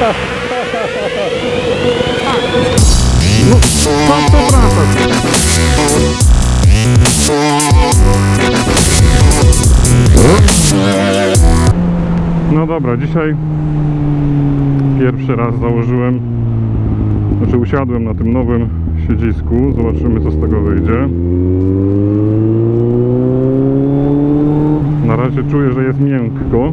No, co to? No dobra, dzisiaj pierwszy raz założyłem, znaczy usiadłem na tym nowym siedzisku. Zobaczymy co z tego wyjdzie. Na razie czuję, że jest miękko.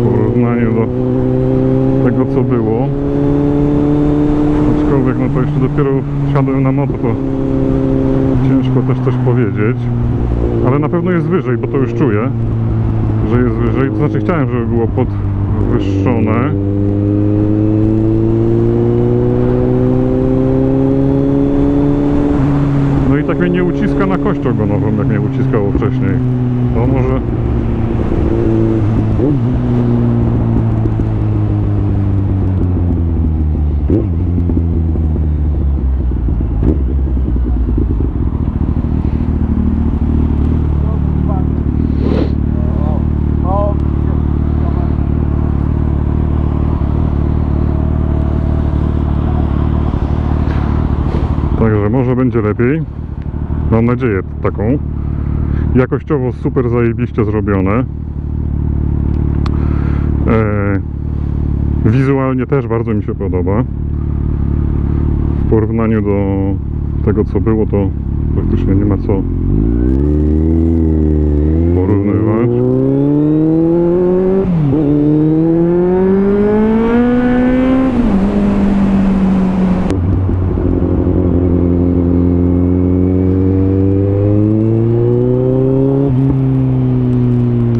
W porównaniu do tego co było. Aczkolwiek no to jeszcze dopiero wsiadłem na moto, to ciężko też coś powiedzieć. Ale na pewno jest wyżej, bo to już czuję, że jest wyżej. To znaczy chciałem, żeby było podwyższone. No i tak mnie nie uciska na kość ogonową, jak mnie uciskało wcześniej. To może... Także może będzie lepiej. Mam nadzieję taką. Jakościowo super zajebiście zrobione. E, wizualnie też bardzo mi się podoba. W porównaniu do tego co było to praktycznie nie ma co porównywać.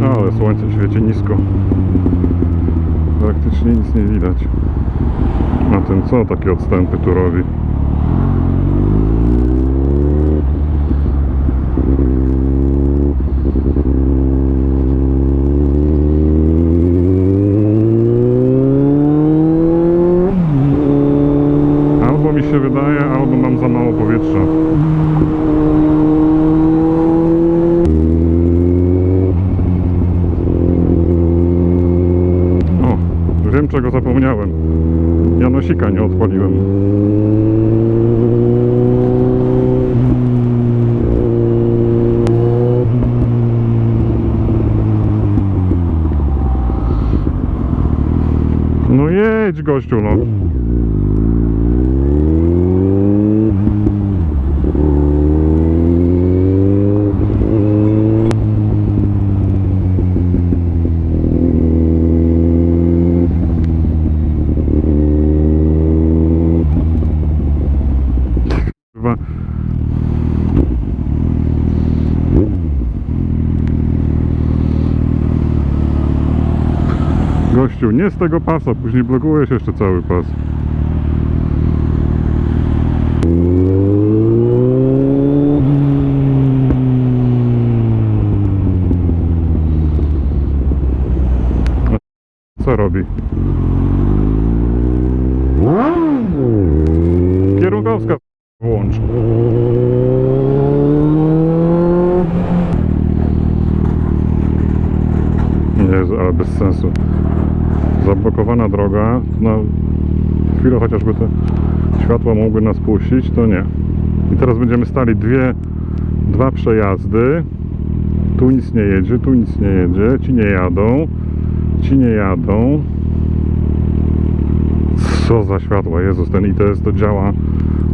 Ale słońce świeci nisko. Praktycznie nic nie widać. Na tym co takie odstępy tu robi? Albo mi się wydaje, albo mam za mało powietrza. Janosika nie odpaliłem. No jedź gościu no. Kurwa. Gościu, nie z tego pasa, później blokujesz jeszcze cały pas. Co robi? Kierunkowskaz włącz. Jezu, ale bez sensu. Zablokowana droga, na chwilę chociażby te światła mogły nas puścić, to nie. I teraz będziemy stali dwie, dwa przejazdy. Tu nic nie jedzie, tu nic nie jedzie, ci nie jadą, ci nie jadą. Co za światła, Jezus, ten ITS to działa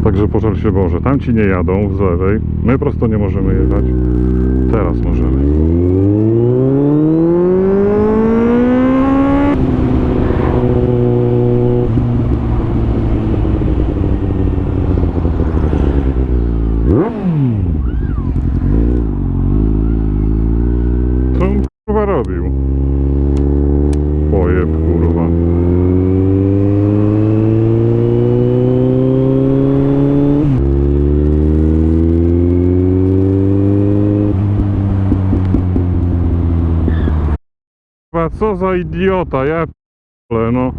Także pożal się Boże. Tam ci nie jadą z lewej. My prosto nie możemy jechać. Teraz możemy. Co on kurwa robił? Pojeb kurwa. Kurwa, za idiota, ja p***le, no.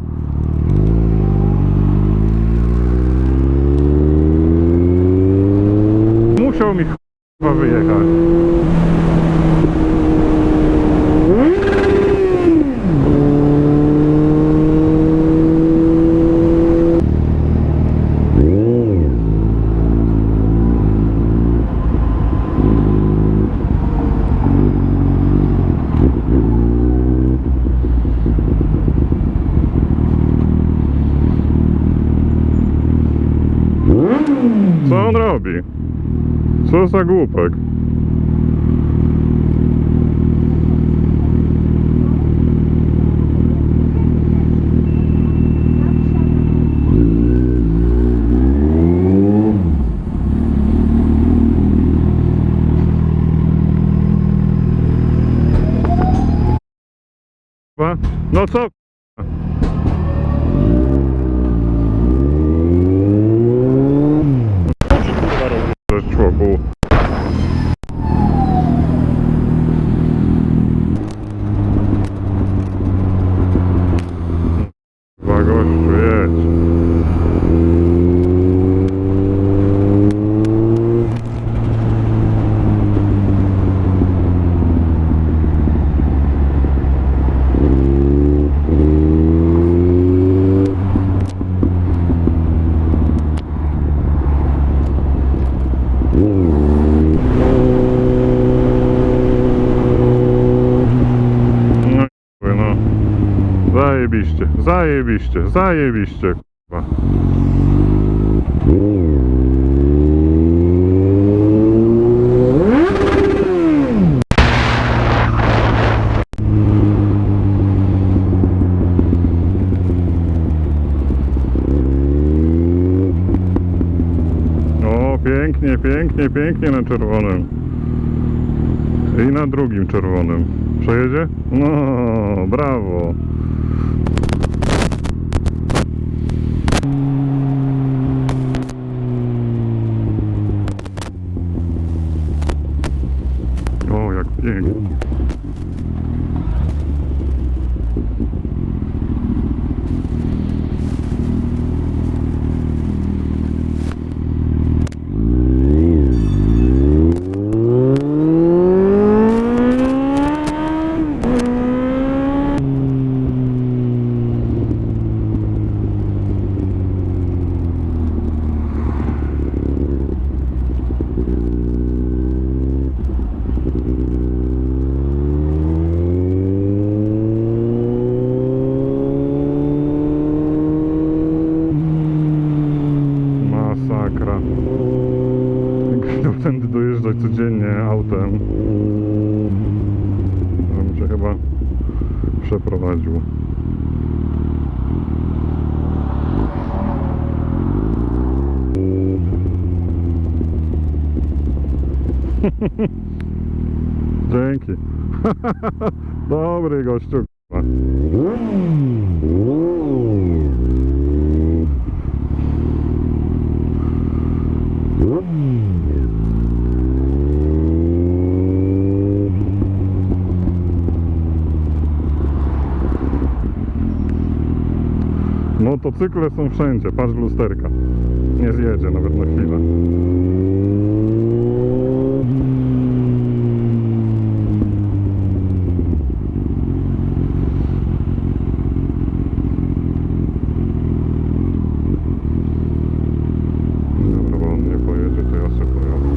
chciał mi chyba wyjechać. Co on robi? Co za głupek? Kurwa? No co? Cześć człoku. Dwa gościu, jedź. No, i no. Zajebiście, zajebiście, zajebiście, kurwa. O, pięknie, pięknie, pięknie na czerwonym. I na drugim czerwonym. Przejedzie? No, brawo. Przeprowadził. Dzięki. Dobry gościu. Motocykle są wszędzie, patrz w lusterka. Nie zjedzie nawet na chwilę. Dobra, bo on nie pojedzie, to ja sobie pojadę.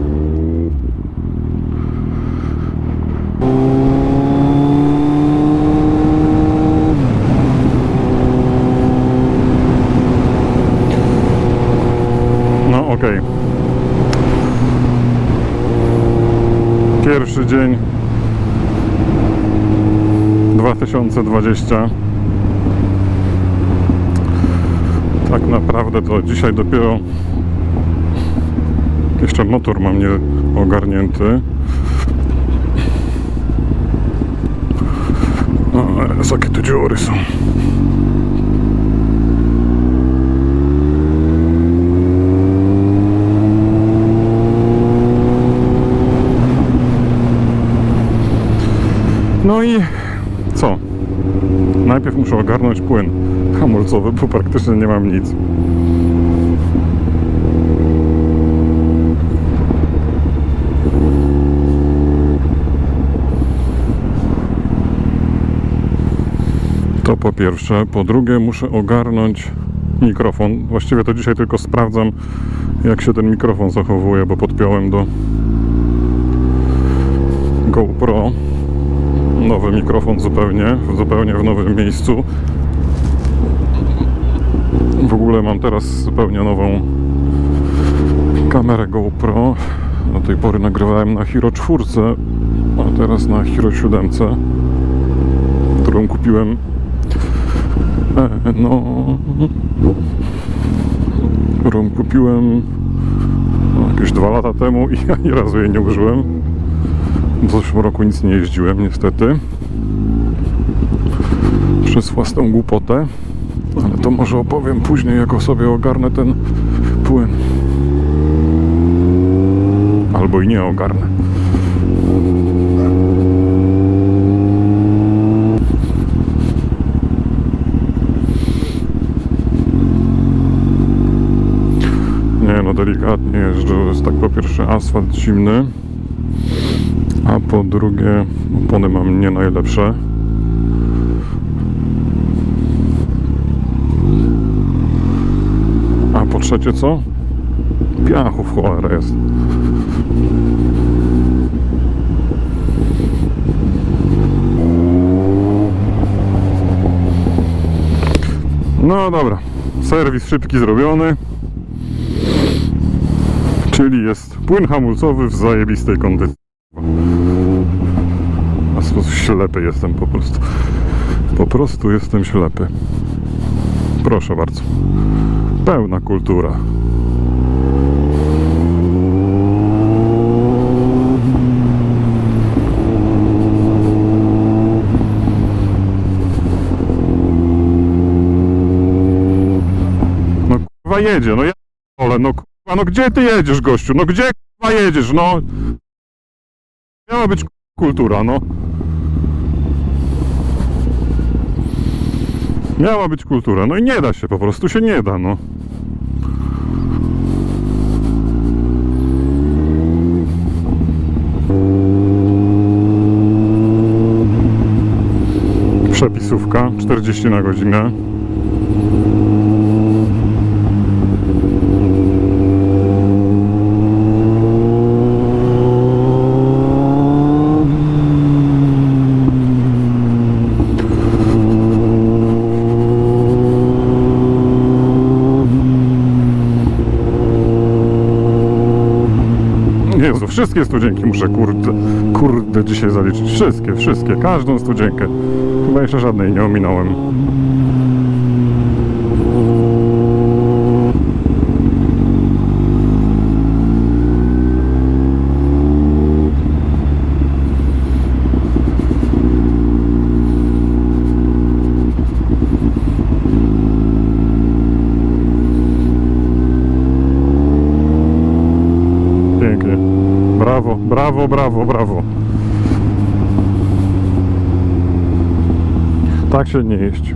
No okej. Pierwszy dzień 2020. Tak naprawdę to dzisiaj dopiero jeszcze motor mam nie ogarnięty. O, jakie tu dziury są. najpierw muszę ogarnąć płyn hamulcowy, bo praktycznie nie mam nic. To po pierwsze. Po drugie, muszę ogarnąć mikrofon. Właściwie to dzisiaj tylko sprawdzam, jak się ten mikrofon zachowuje, bo podpiąłem do GoPro nowy mikrofon zupełnie, zupełnie w nowym miejscu. W ogóle mam teraz zupełnie nową kamerę GoPro. Do tej pory nagrywałem na Hero 4, a teraz na Hero 7, którą kupiłem e, no którą kupiłem jakieś dwa lata temu i ani razu jej nie użyłem. W zeszłym roku nic nie jeździłem niestety. Przez własną głupotę. Ale to może opowiem później, jak o sobie ogarnę ten płyn. Albo i nie ogarnę. Nie no, delikatnie jeżdżę. Jest tak po pierwsze asfalt zimny, a po drugie opony mam nie najlepsze. A po trzecie co? Piachu w cholerę jest. No dobra, serwis szybki zrobiony. Czyli jest płyn hamulcowy w zajebistej kondycji. A sposób ślepy jestem po prostu. Po prostu jestem ślepy. Proszę bardzo. Pełna kultura. No kurwa jedzie, no ja ale no kurwa, no gdzie ty jedziesz gościu? No gdzie kurwa jedziesz, no? Miała być kultura, no. Miała być kultura, no i nie da się, po prostu się nie da, no. Przepisówka 40 na godzinę. Jezu, wszystkie studzienki muszę, kurde, kurde, dzisiaj zaliczyć. Wszystkie, wszystkie, każdą studzienkę. Chyba jeszcze żadnej nie ominąłem. Pięknie. Brawo, brawo, brawo. Tak się nie jeść.